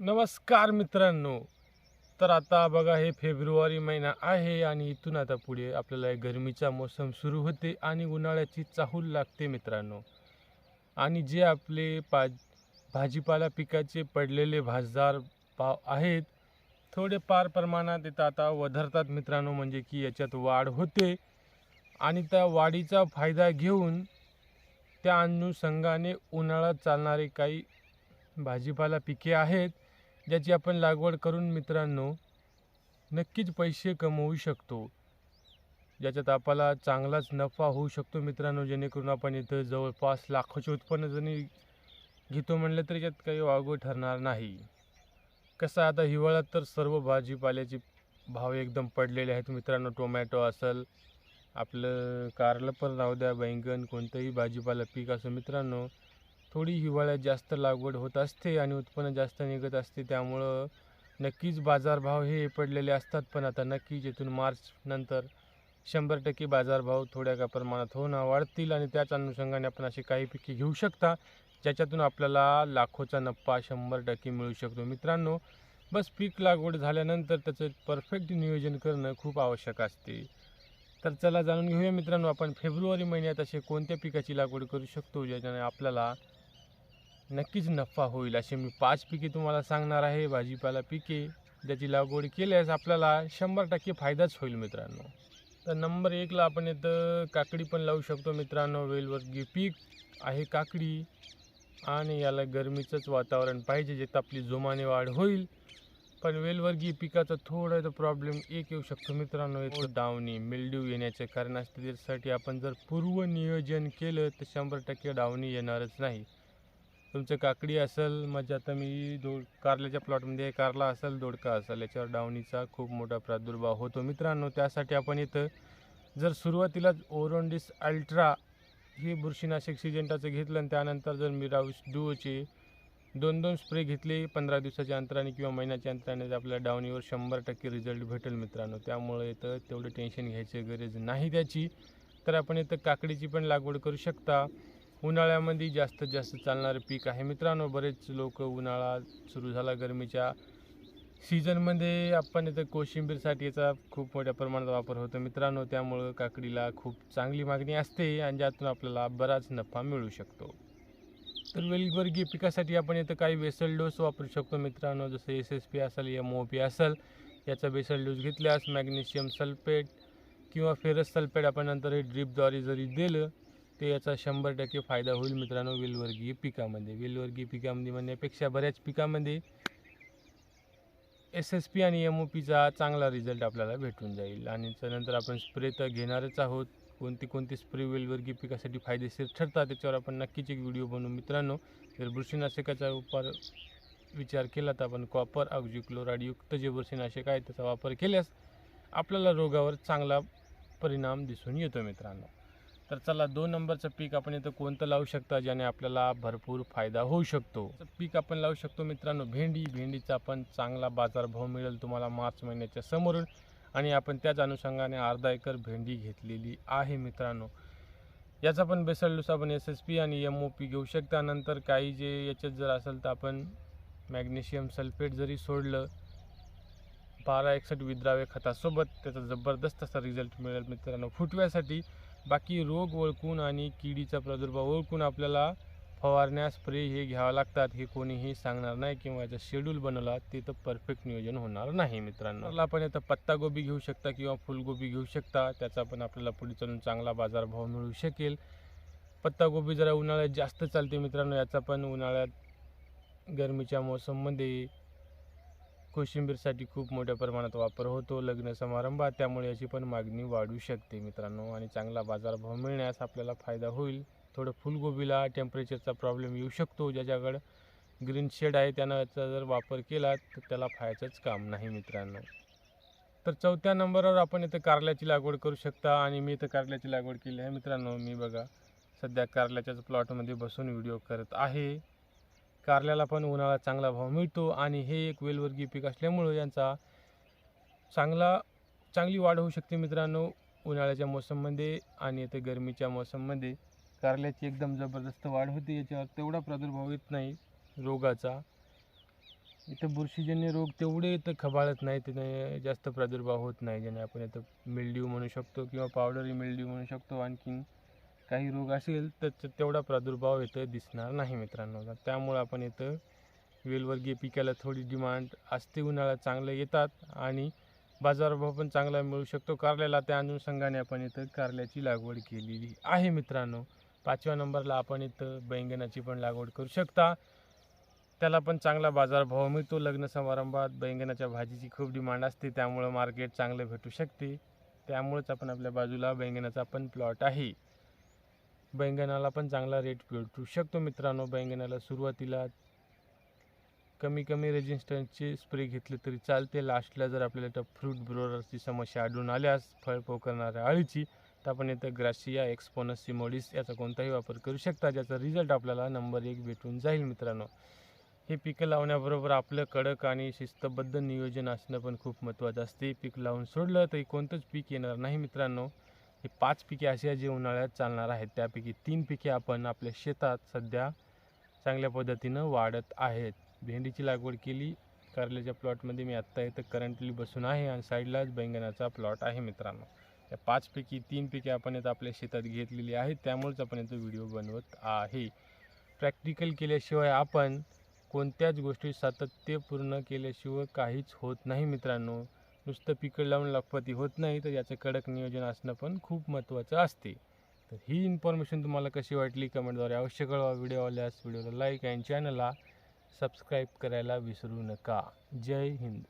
नमस्कार मित्रांनो. तर आता बघा हे फेब्रुवारी महिना आहे आणि इथून आता पुढे आपल्याला गरमीचा मोसम सुरू होते आणि उन्हाळ्याची चाहूल लागते मित्रांनो. आणि जे आपले पा भाजीपाला पिकाचे पडलेले भाजदार भाव आहेत थोडेफार प्रमाणात येतात आता वधरतात मित्रांनो म्हणजे की याच्यात वाढ होते. आणि त्या वाढीचा फायदा घेऊन त्या अनुषंगाने उन्हाळ्यात चालणारे काही भाजीपाला पिके आहेत ज्याची आपण लागवड करून मित्रांनो नक्कीच पैसे कमवू शकतो. ज्याच्यात आपला चांगलाच नफा होऊ शकतो मित्रांनो जेणेकरून आपण इथं जवळपास लाखोचे उत्पन्न जरी घेतो म्हणलं तर याच्यात काही वागू ठरणार नाही. कसं आता हिवाळ्यात तर सर्व भाजीपाल्याचे भाव एकदम पडलेले आहेत मित्रांनो. टोमॅटो असेल आपलं कारलं पण राहू द्या बैंगन कोणतंही भाजीपाला पीक असं मित्रांनो थोडी हिवाळ्यात जास्त लागवड होत असते आणि उत्पन्न जास्त निघत असते. त्यामुळं नक्कीच बाजारभाव हे पडलेले असतात. पण आता नक्कीच येथून मार्च नंतर शंभर टक्के बाजारभाव थोड्या का प्रमाणात होणं वाढतील आणि त्याच अनुषंगाने आपण अशी काही पिके घेऊ शकता ज्याच्यातून आपल्याला लाखोचा नफा शंभर टक्के मिळू शकतो. मित्रांनो बस पीक लागवड झाल्यानंतर त्याचं परफेक्ट नियोजन करणं खूप आवश्यक असते. तर चला जाणून घेऊया मित्रांनो आपण फेब्रुवारी महिन्यात असे कोणत्या पिकाची लागवड करू शकतो ज्याच्याने आपल्याला नक्कीच नफा होईल असे मी पाच पिके तुम्हाला सांगणार आहे. भाजीपाला पिके ज्याची लागवड केल्यास आपल्याला शंभर टक्के फायदाच होईल मित्रांनो. तर नंबर एकला आपण इथं काकडी पण लावू शकतो मित्रांनो. वेलवर्गीय पीक आहे काकडी आणि याला गरमीचंच वातावरण पाहिजे जिथं आपली जोमाने वाढ होईल. पण वेलवर्गीय पिकाचा थोडा प्रॉब्लेम एक येऊ शकतो मित्रांनो. येतो डावणी मिल्ड्यू येण्याचे कारण असते त्यासाठी आपण जर पूर्व नियोजन केलं तर शंभर टक्के डावणी येणारच नाही. तुमचं काकडी असेल म्हणजे आता मी दोड कारल्याच्या प्लॉटमध्ये कारला असेल दोडका असेल याच्यावर डावणीचा खूप मोठा प्रादुर्भाव होतो. मित्रांनो त्यासाठी आपण इथं जर सुरुवातीलाच ओरोंडिस अल्ट्रा हे बुरशीनाशक सिजेंटाचं घेतलं आणि त्यानंतर जर मिराऊस डुओचे दोन दोन स्प्रे घेतले पंधरा दिवसाच्या अंतराने किंवा महिन्याच्या अंतराने आपल्या डावणीवर शंभर टक्के रिझल्ट भेटेल मित्रांनो त्यामुळे इथं तेवढं टेन्शन घ्यायची गरज नाही त्याची. तर आपण इथं काकडीची पण लागवड करू शकता. उन्हाळ्यामध्ये जास्तीत जास्त चालणारं पीक आहे. मित्रांनो बरेच लोक उन्हाळा सुरू झाला गरमीच्या सीझनमध्ये. आपण इथं कोशिंबीरसाठी याचा खूप मोठ्या प्रमाणात वापर होतो. मित्रांनो त्यामुळं काकडीला खूप चांगली मागणी असते आणि ज्यातून आपल्याला बराच नफा मिळू शकतो. तर वेलवर्गीय पिकासाठी आपण इथं काही बेसल डोस वापरू शकतो. मित्रांनो जसं एस एस पी असेल एम ओ पी असेल याचा बेसल डोस घेतल्यास मॅग्नेशियम सल्फेट किंवा फेरस सल्फेट आपण नंतर हे ड्रीपद्वारे जरी दिलं ते याचा शंभर टक्के फायदा होईल मित्रांनो वेलवर्गीय पिकामध्ये. वेलवर्गीय पिकामध्ये म्हणण्यापेक्षा बऱ्याच पिकामध्ये एस एस पी आणि एम ओ पीचा चांगला रिझल्ट आपल्याला भेटून जाईल. आणि त्यानंतर आपण स्प्रे तर घेणारच आहोत. कोणती कोणती स्प्रे वेलवर्गीय पिकासाठी फायदेशीर ठरतात त्याच्यावर आपण नक्कीच एक व्हिडिओ बनवू. मित्रांनो जर बुरशीनाशकाचा उपार विचार केला तर आपण कॉपर ऑक्झिक्लोराइडयुक्त जे बुरशीनाशक आहे त्याचा वापर केल्यास आपल्याला रोगावर चांगला परिणाम दिसून येतो मित्रांनो. तर चला दोन नंबरचं पीक आपण इथं कोणतं लावू शकता ज्याने आपल्याला भरपूर फायदा होऊ शकतो? पीक आपण लावू शकतो मित्रांनो भेंडी. भेंडीचा पण चांगला बाजारभाव मिळेल तुम्हाला मार्च महिन्याच्या समोरून. आणि आपण त्याच अनुषंगाने अर्धा एकर भेंडी घेतलेली आहे मित्रांनो. याचा पण बेसल आपण एस एस पी आणि एम ओ पी घेऊ शकता. नंतर काही जे याच्यात जर असेल तर आपण मॅग्नेशियम सल्फेट जरी सोडलं बारा एकसठ विद्राव्य खतासोबत त्याचा जबरदस्त असा रिझल्ट मिळेल मित्रांनो. फुटव्यासाठी बाकी रोग ओळखून आणि किडीचा प्रादुर्भाव ओळखून आपल्याला फवारण्या स्प्रे हे घ्यावं लागतात हे कोणीही सांगणार नाही किंवा याचा शेड्यूल बनवला ते तर परफेक्ट नियोजन होणार नाही मित्रांनो. आपण आता पत्तागोबी घेऊ शकता किंवा फुलगोबी घेऊ शकता त्याचा पण आपल्याला पुढे चालून चांगला बाजारभाव मिळू शकेल. पत्तागोबी जरा उन्हाळ्यात जास्त चालते मित्रांनो याचा पण उन्हाळ्यात गरमीच्या मोसममध्ये कोशिंबीरसाठी खूप मोठ्या प्रमाणात वापर होतो लग्न समारंभात त्यामुळे याची पण मागणी वाढू शकते मित्रांनो. आणि चांगला बाजारभाव मिळण्यास आपल्याला फायदा होईल. थोडं फुलगोबीला टेम्परेचरचा प्रॉब्लेम येऊ शकतो ज्याच्याकडं ग्रीन शेड आहे त्यानं याचा जर वापर केला तर त्याला फायचंच काम नाही मित्रांनो. तर चौथ्या नंबरवर आपण इथं कारल्याची लागवड करू शकता. आणि मी इथं कारल्याची लागवड केली आहे मित्रांनो. मी बघा सध्या कारल्याच्याच प्लॉटमध्ये बसून व्हिडिओ करत आहे. कारल्याला पण उन्हाळा चांगला भाव मिळतो आणि हे एक वेलवर्गीय पीक असल्यामुळं यांचा चांगला चांगली वाढ होऊ शकते मित्रांनो उन्हाळ्याच्या मोसममध्ये आणि इथे गरमीच्या मोसममध्ये. कारल्याची एकदम जबरदस्त वाढ होते याच्यावर तेवढा प्रादुर्भाव येत नाही रोगाचा. इथं बुरशीजन्य रोग तेवढे इथं खबाळत नाही त्याने जास्त प्रादुर्भाव होत नाही ज्याने आपण इथं मिल्ड्यू म्हणू शकतो किंवा पावडरी मिल्ड्यू म्हणू शकतो आणखीन. काही रोग असेल तर ते- तेवढा प्रादुर्भाव इथं दिसणार नाही मित्रांनो. त्यामुळं आपण इथं वेलवर्गीय पिकाला थोडी डिमांड असते उन्हाळ्यात चांगलं येतात आणि बाजारभाव पण चांगला मिळू शकतो. कारल्याला त्या अनुषंगाने आपण इथं कारल्याची लागवड केलेली आहे मित्रांनो. पाचव्या नंबरला आपण इथं बैंगनाची पण लागवड करू शकता. त्याला पण चांगला बाजारभाव मिळतो. लग्न समारंभात बैंगनाच्या भाजीची खूप डिमांड असते त्यामुळं मार्केट चांगलं भेटू शकते. त्यामुळेच आपण आपल्या बाजूला बैंगनाचा पण प्लॉट आहे. बैंगनाला पण चांगला रेट भेटू शकतो मित्रांनो. बैंगनाला सुरुवातीला कमी कमी रेजिस्टन्सचे स्प्रे घेतले तरी चालते. लास्टला जर आपल्याला फ्रूट ब्रोरची समस्या आढळून आल्यास फळ पोकरणाऱ्या अळीची तर आपण इथं ग्रासिया एक्सपोनस सिमोडिस याचा कोणताही वापर करू शकता. ज्याचा रिझल्ट आपल्याला नंबर एक भेटून जाईल मित्रांनो. हे पिकं लावण्याबरोबर आपलं कडक आणि शिस्तबद्ध नियोजन असणं पण खूप महत्त्वाचं असते. पीक लावून सोडलं तरी कोणतंच पीक येणार नाही मित्रांनो. हे पाच पिके अशी आहेत जे उन्हाळ्यात चालणार आहेत. त्यापैकी तीन पिके आपण आपल्या शेतात सध्या चांगल्या पद्धतीनं वाढत आहेत. भेंडीची लागवड केली कारल्याच्या प्लॉटमध्ये मी आत्ता इथं करंटली बसून आहे आणि साईडलाच बैंगनाचा प्लॉट आहे मित्रांनो. या पाचपैकी तीन पिके आपण इथं आपल्या शेतात घेतलेली आहेत. त्यामुळेच आपण इथं व्हिडिओ बनवत आहे. प्रॅक्टिकल केल्याशिवाय आपण कोणत्याच गोष्टी सातत्यपूर्ण केल्याशिवाय काहीच होत नाही मित्रांनो. नुसतं पिकं लावून लखपती होत नाही तर याचं कडक नियोजन असणं पण खूप महत्त्वाचं असते. तर ही इन्फॉर्मेशन तुम्हाला कशी वाटली कमेंटद्वारे अवश्य कळवा. व्हिडिओ आल्यास व्हिडिओला लाईक आणि चॅनलला सबस्क्राईब करायला विसरू नका. जय हिंद.